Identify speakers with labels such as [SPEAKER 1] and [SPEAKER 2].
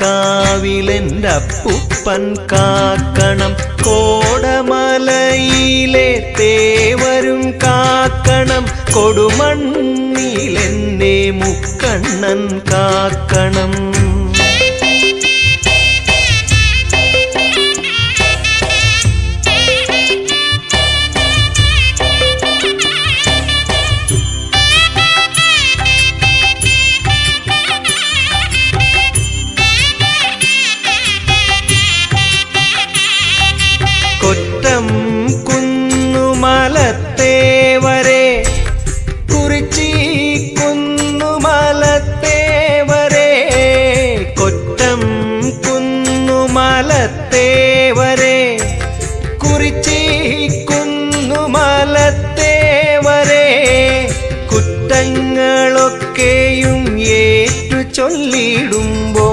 [SPEAKER 1] കാവിലെന്റെ അപ്പുപ്പൻ കാക്കണം. കോടമലയിലെ തേവരും കാക്കണം. കൊടുമണ്ണിലെന്നെ മുക്കണ്ണൻ കാക്കണം. കുന്നുമലത്തേവരെ കുറിച്ചേക്കുന്നു കുന്നുമലത്തേവരെ കുറ്റങ്ങളൊക്കെയും ഏറ്റു ചൊല്ലിടുമ്പോൾ